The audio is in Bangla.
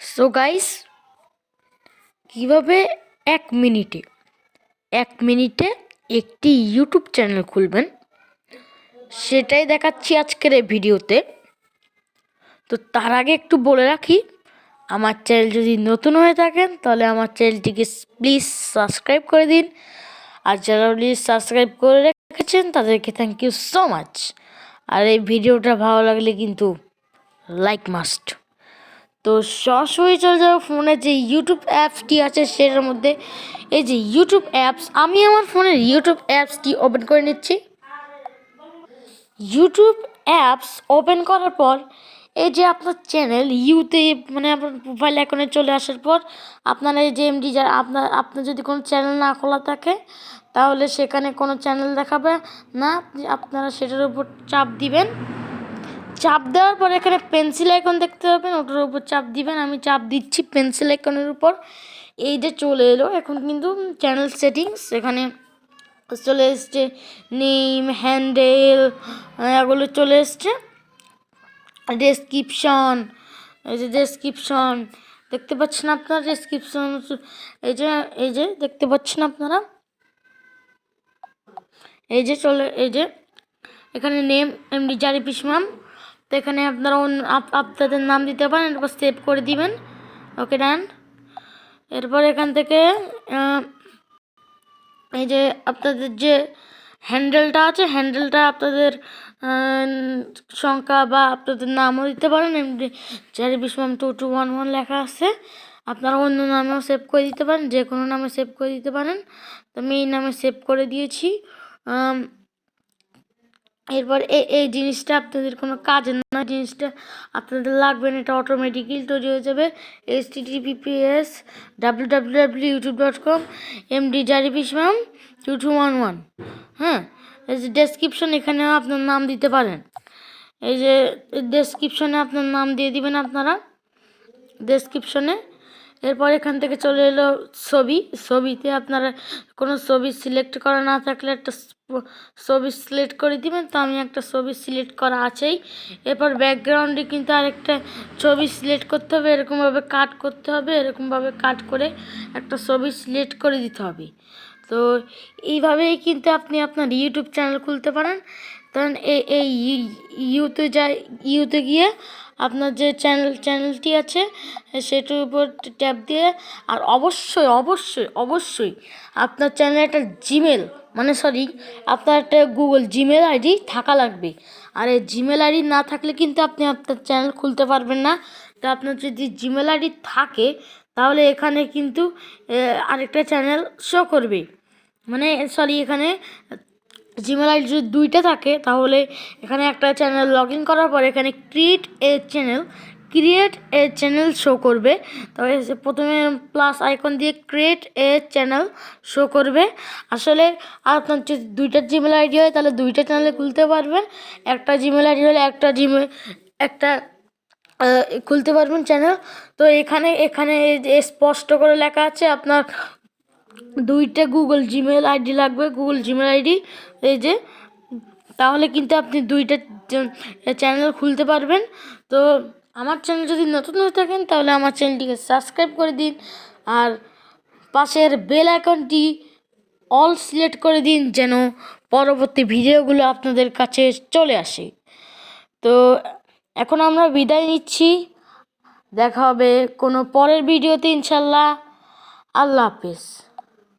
সো গাইস কীভাবে এক মিনিটে এক মিনিটে একটি ইউটিউব চ্যানেল খুলবেন। সেটাই দেখাচ্ছি আজকের এই ভিডিওতে। তো তার আগে একটু বলে রাখি, আমার চ্যানেল যদি নতুন হয়ে থাকেন, তাহলে আমার চ্যানেলটিকে প্লিজ সাবস্ক্রাইব করে দিন। আর যারা প্লিজ সাবস্ক্রাইব করে রেখেছেন, তাদেরকে থ্যাংক ইউ সো মাচ আর এই ভিডিওটা ভালো লাগলে কিন্তু লাইক মাস্ট তো সরাসরি চলে যাব ফোনে যে ইউটিউব অ্যাপসটি আছে সেটার মধ্যে। এই যে ইউটিউব অ্যাপস আমি আমার ফোনের ইউটিউব অ্যাপসটি ওপেন করে নিচ্ছি? ইউটিউব অ্যাপস ওপেন করার পর, এই যে আপনার চ্যানেল ইউতে মানে আপনার মোবাইল অ্যাকাউন্টে চলে আসার পর, আপনার এই যে এমডি যার, আপনার আপনার যদি কোনো চ্যানেল না খোলা থাকে, তাহলে সেখানে কোনো চ্যানেল দেখাবে না। আপনারা সেটার উপর চাপ দিবেন। চাপ দেওয়ার পর এখানে পেন্সিল আইকন দেখতে পাবেন, ওটার উপর চাপ দিবেন। আমি চাপ দিচ্ছি পেন্সিল আইকনের উপর। এই যে চলে এলো, এখন কিন্তু চ্যানেল সেটিংস এখানে চলে এসছে নেম হ্যান্ডেল এগুলো চলে এসছে। ডেসক্রিপশন এই যে ডেসক্রিপশন দেখতে পাচ্ছেন আপনারা ডেসক্রিপশন এই যে এই যে দেখতে পাচ্ছেন আপনারা? এই যে চলে, এই যে, এখানে নেম এমডি জারি পিসমাম তো এখানে আপনারা আপনাদের নাম দিতে পারেন, এরপর সেভ করে দিবেন। ওকে ডান এরপর এখান থেকে এই যে আপনাদের যে হ্যান্ডেলটা আছে হ্যান্ডেলটা আপনাদের সংখ্যা বা আপনাদের নামও দিতে পারেন। এমনি চারি বিশমাম টু টু ওয়ান ওয়ান লেখা আছে। আপনারা অন্য নামেও সেভ করে দিতে পারেন, যে কোনো নামে সেভ করে দিতে পারেন। তো আমি এই নামে সেভ করে দিয়েছি। এরপর এই এই জিনিসটা আপনাদের কোনো কাজের না, জিনিসটা আপনাদের লাগবে না, এটা অটোমেটিক্যালি তৈরি হয়ে যাবে। টিটিপিপিএস W W W YouTube dot com MD ma'am two two one one হ্যাঁ এই যে ডেসক্রিপশন এখানেও আপনার নাম দিতে পারেন। এই যে ডেসক্রিপশনে আপনার নাম দিয়ে দিবেন আপনারা। ডেসক্রিপশনে এরপর এখান থেকে চলে এলো ছবি। ছবিতে আপনারা কোনো ছবি সিলেক্ট করা না থাকলে একটা ছবি সিলেক্ট করে দিবেন, তো আমি একটা ছবি সিলেক্ট করা আছেই। এরপর ব্যাকগ্রাউন্ডে কিন্তু আরেকটা ছবি সিলেক্ট করতে হবে, এরকমভাবে কাট করতে হবে, এরকমভাবে কাট করে একটা ছবি সিলেক্ট করে দিতে হবে। তো এইভাবেই কিন্তু আপনি আপনার ইউটিউব চ্যানেল খুলতে পারেন। কারণ এই ইউতে যায় ইউতে গিয়ে আপনার যে চ্যানেল চ্যানেলটি আছে, সেটার উপর ট্যাপ দিয়ে, আর অবশ্যই অবশ্যই অবশ্যই আপনার চ্যানেলে একটা জিমেল মানে সরি আপনার একটা গুগল জিমেল আইডি থাকা লাগবে। আর এই জিমেল আইডি না থাকলে কিন্তু আপনি আপনার চ্যানেল খুলতে পারবেন না। তো আপনার যদি জিমেল আইডি থাকে, তাহলে এখানে কিন্তু আরেকটা চ্যানেল শো করবে। মানে সরি এখানে জিমেল আইডি যদি দুইটা থাকে, তাহলে এখানে একটা চ্যানেল লগ ইন করার পর এখানে create a channel create a channel show করবে। তবে প্রথমে প্লাস আইকন দিয়ে ক্রিয়েট এ চ্যানেল শো করবে। আসলে আপনার যদি দুইটা জিমেল আইডি হয়, তাহলে দুইটা চ্যানেলে খুলতে পারবেন। একটা জিমেল আইডি হলে একটা জিমেল একটা খুলতে পারবেন চ্যানেল তো এখানে এখানে স্পষ্ট করে লেখা আছে, আপনার দুইটা গুগল জিমেল আইডি লাগবে। গুগল জিমেল আইডি এই যে। তাহলে কিন্তু আপনি দুইটা চ্যানেল খুলতে পারবেন। তো আমার চ্যানেল যদি নতুন হয়ে থাকেন, তাহলে আমার চ্যানেলটিকে সাবস্ক্রাইব করে দিন। আর পাশের বেল আইকনটি অল সিলেক্ট করে দিন, যেন পরবর্তী ভিডিওগুলো আপনাদের কাছে চলে আসে। তো এখন আমরা বিদায় নিচ্ছি। দেখা হবে কোনো পরের ভিডিওতে, ইনশাল্লাহ। আল্লাহ হাফিজ।